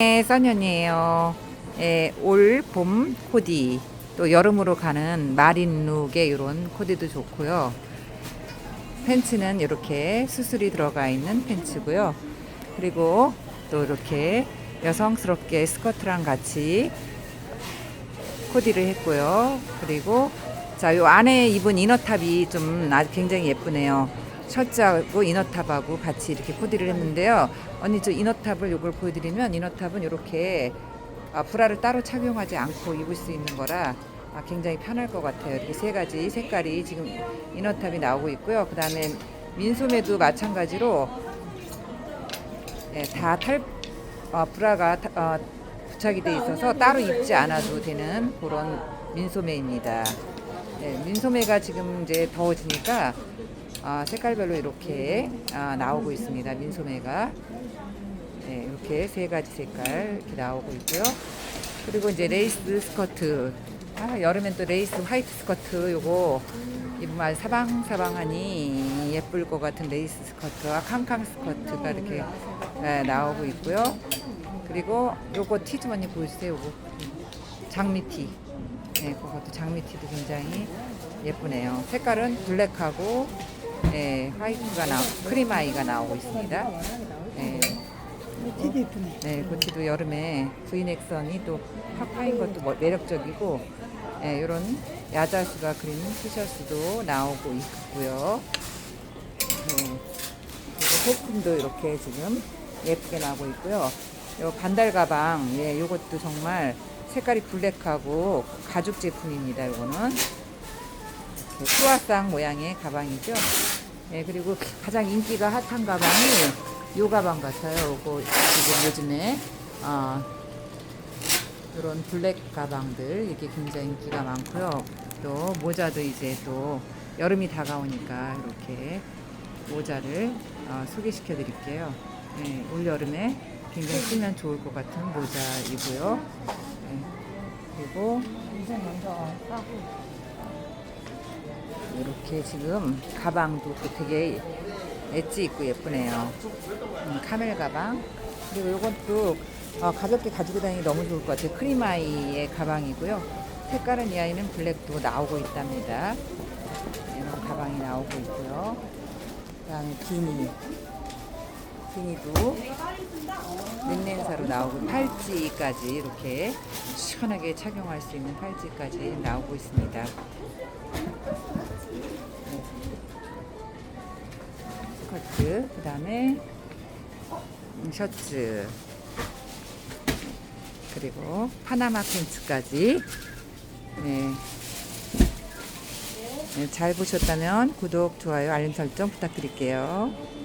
네, 써년이에요. 예, 올 봄 코디 또 여름으로 가는 마린 룩의 이런 코디도 좋고요. 팬츠는 이렇게 수술이 들어가 있는 팬츠고요. 그리고 또 이렇게 여성스럽게 스커트랑 같이 코디를 했고요. 그리고 자, 요 안에 입은 이너탑이 좀 굉장히 예쁘네요. 셔츠하고 이너탑하고 같이 이렇게 코디를 했는데요. 언니 저 이너탑을 요걸 보여드리면 이너탑은 이렇게 아, 브라를 따로 착용하지 않고 입을 수 있는 거라 아, 굉장히 편할 것 같아요. 이렇게 세 가지 색깔이 지금 이너탑이 나오고 있고요. 그 다음에 민소매도 마찬가지로 네, 다탈 어, 브라가 타- 어, 부착이 돼 있어서 따로 입지 않아도 되는 그런 민소매입니다. 네, 민소매가 지금 이제 더워지니까 아, 색깔별로 이렇게 아, 나오고 있습니다. 민소매가 네, 이렇게 세 가지 색깔 이렇게 나오고 있고요. 그리고 이제 레이스 스커트. 아, 여름엔 또 레이스 화이트 스커트 요거 입으면 사방사방하니 예쁠 것 같은 레이스 스커트와 캉캉 스커트가 이렇게 네, 나오고 있고요. 그리고 요거 티좀 언니 보여주세요. 요거 장미티. 네, 그것도 장미티도 굉장히 예쁘네요. 색깔은 블랙하고 네, 화이트가 나 크림 아이가 나오고 있습니다. 네. 되게 예쁘네. 네, 고티도 여름에 브이넥선이 또 확 파인 것도 뭐- 매력적이고, 네, 이런 야자수가 그린 티셔츠도 나오고 있고요. 네, 그리고 소품도 이렇게 지금 예쁘게 나오고 있고요. 요 반달 가방, 예, 요것도 정말 색깔이 블랙하고 가죽 제품입니다. 요거는 네, 크루아상 모양의 가방이죠. 네, 그리고 가장 인기가 핫한 가방이 요 가방 같아요. 요거 지금 요즘에 어, 이런 블랙 가방들 이게 굉장히 인기가 많고요. 또 모자도 이제 또 여름이 다가오니까 이렇게 모자를 어, 소개시켜 드릴게요. 네, 올 여름에 굉장히 쓰면 좋을 것 같은 모자이고요. 네, 그리고 인생 먼저 싸고. 이렇게 지금 가방도 또 되게 엣지 있고 예쁘네요. 음, 카멜 가방. 그리고 이것도 어, 가볍게 가지고 다니기 너무 좋을 것 같아요. 크리마이의 가방이고요. 색깔은 이 아이는 블랙도 나오고 있답니다. 이런 가방이 나오고 있고요. 그 다음에 비니. 비니도 린넨사로 나오고 팔찌까지 이렇게 시원하게 착용할 수 있는 팔찌까지 나오고 있습니다. 스커트, 그 다음에 셔츠, 그리고 파나마 팬츠까지. 네. 네, 잘 보셨다면 구독, 좋아요, 알림 설정 부탁드릴게요.